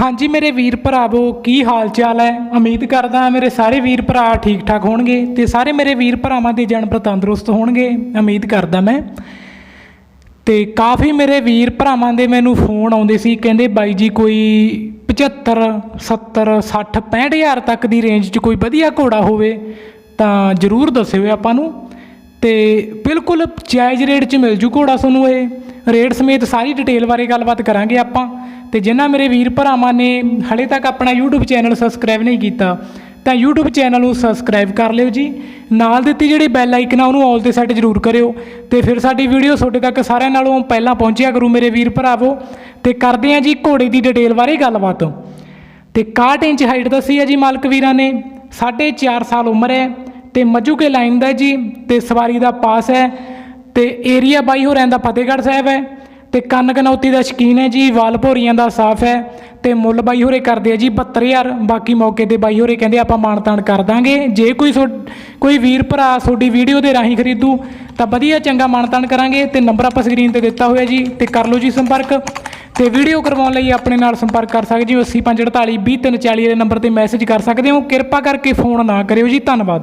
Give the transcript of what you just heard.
ਹਾਂਜੀ ਮੇਰੇ ਵੀਰ ਭਰਾਵੋ ਕੀ ਹਾਲ ਚਾਲ ਹੈ? ਉਮੀਦ ਕਰਦਾ ਮੇਰੇ ਸਾਰੇ ਵੀਰ ਭਰਾ ਠੀਕ ਠਾਕ ਹੋਣਗੇ ਤੇ ਸਾਰੇ ਮੇਰੇ ਵੀਰ ਭਰਾਵਾਂ ਦੇ ਜਨਮ ਤੰਦਰੁਸਤ ਹੋਣਗੇ, ਉਮੀਦ ਕਰਦਾ ਮੈਂ। ਤੇ ਕਾਫੀ ਮੇਰੇ ਵੀਰ ਭਰਾਵਾਂ ਦੇ ਮੈਨੂੰ ਫੋਨ ਆਉਂਦੇ ਸੀ, ਕਹਿੰਦੇ ਬਾਈ ਜੀ ਕੋਈ 75 70 60 65000 ਤੱਕ ਦੀ ਰੇਂਜ 'ਚ ਕੋਈ ਵਧੀਆ ਘੋੜਾ ਹੋਵੇ ਤਾਂ ਜਰੂਰ ਦੱਸਿਓ ਆਪਾਂ ਨੂੰ। ਤੇ ਬਿਲਕੁਲ ਜਾਇਜ਼ ਰੇਟ 'ਚ ਮਿਲ ਜੂ ਘੋੜਾ ਤੁਹਾਨੂੰ ਇਹ। ਰੇਟ ਸਮੇਤ ਸਾਰੀ ਡਿਟੇਲ ਬਾਰੇ ਗੱਲਬਾਤ ਕਰਾਂਗੇ ਆਪਾਂ। ਤੇ ਜਿਨ੍ਹਾਂ ਮੇਰੇ ਵੀਰ ਭਰਾਵਾਂ ਨੇ ਹਲੇ ਤੱਕ ਆਪਣਾ YouTube ਚੈਨਲ ਸਬਸਕ੍ਰਾਈਬ ਨਹੀਂ ਕੀਤਾ, ਤਾਂ YouTube ਚੈਨਲ ਨੂੰ ਸਬਸਕ੍ਰਾਈਬ ਕਰ ਲਿਓ ਜੀ। ਨਾਲ ਦਿੱਤੀ ਜਿਹੜੀ ਬੈਲ ਆਈਕਨ ਆ, ਉਹਨੂੰ ਆਲ ਤੇ ਸੈੱਟ ਜ਼ਰੂਰ ਕਰਿਓ। ਤੇ ਫਿਰ ਸਾਡੀ ਵੀਡੀਓ ਤੁਹਾਡੇ ਤੱਕ ਸਾਰਿਆਂ ਨਾਲੋਂ ਪਹਿਲਾਂ ਪਹੁੰਚਿਆ ਕਰੂ ਮੇਰੇ ਵੀਰ ਭਰਾਵੋ। ਤੇ ਕਰਦੇ ਆ ਜੀ ਘੋੜੇ ਦੀ ਡਿਟੇਲ ਬਾਰੇ ਗੱਲਬਾਤ। ਤੇ 61 ਇੰਚ ਹਾਈਟ ਦੱਸੀ ਹੈ ਜੀ ਮਾਲਕ ਵੀਰਾਂ ਨੇ 4.5 ਸਾਲ ਉਮਰ ਹੈ ਤੇ ਮੱਜੂਕੇ ਲਾਈਨ ਦਾ ਜੀ, ਤੇ ਸਵਾਰੀ ਦਾ ਪਾਸ ਹੈ, ਤੇ ਏਰੀਆ ਬਾਈ ਹੋ ਰਹਿੰਦਾ ਫਤਿਹਗੜ੍ਹ ਸਾਹਿਬ ਹੈ। ਤੇ ਕੰਨ ਕਨੌਤੀ ਦਾ ਸ਼ਕੀਨ ਹੈ ਜੀ, ਵਾਲ ਭੋਰੀਆਂ ਦਾ ਸਾਫ਼ ਹੈ ਤੇ ਮੁੱਲ ਬਾਈ ਹੋਰੇ ਕਰਦੇ ਆ ਜੀ 72000 ਬਾਕੀ ਮੌਕੇ ਤੇ ਬਾਈ ਹੋਰੇ ਕਹਿੰਦੇ ਆਪਾਂ ਮਾਨਤਾਨ ਕਰ ਦਾਂਗੇ। ਜੇ ਕੋਈ ਸੋ- ਕੋਈ ਵੀਰ ਭਰਾ ਤੁਹਾਡੀ ਵੀਡੀਓ ਦੇ ਰਾਹੀਂ ਖਰੀਦੂ, ਤਾਂ ਵਧੀਆ ਚੰਗਾ ਮਾਨਤਾਨ ਕਰਾਂਗੇ ਤੇ ਨੰਬਰ ਆਪਾਂ ਸਕਰੀਨ ਤੇ ਦਿੱਤਾ ਹੋਇਆ ਜੀ ਤੇ ਕਰ ਲਓ ਜੀ ਸੰਪਰਕ ਤੇ ਵੀਡੀਓ ਕਰਵਾਉਣ ਲਈ ਆਪਣੇ ਨਾਲ ਸੰਪਰਕ ਕਰ ਸਕਦੇ ਜੀ 8548 20340 ਦੇ ਨੰਬਰ ਤੇ ਮੈਸੇਜ ਕਰ ਸਕਦੇ ਹੋ। ਕਿਰਪਾ ਕਰਕੇ ਫੋਨ ਨਾ ਕਰਿਓ ਜੀ, ਧੰਨਵਾਦ।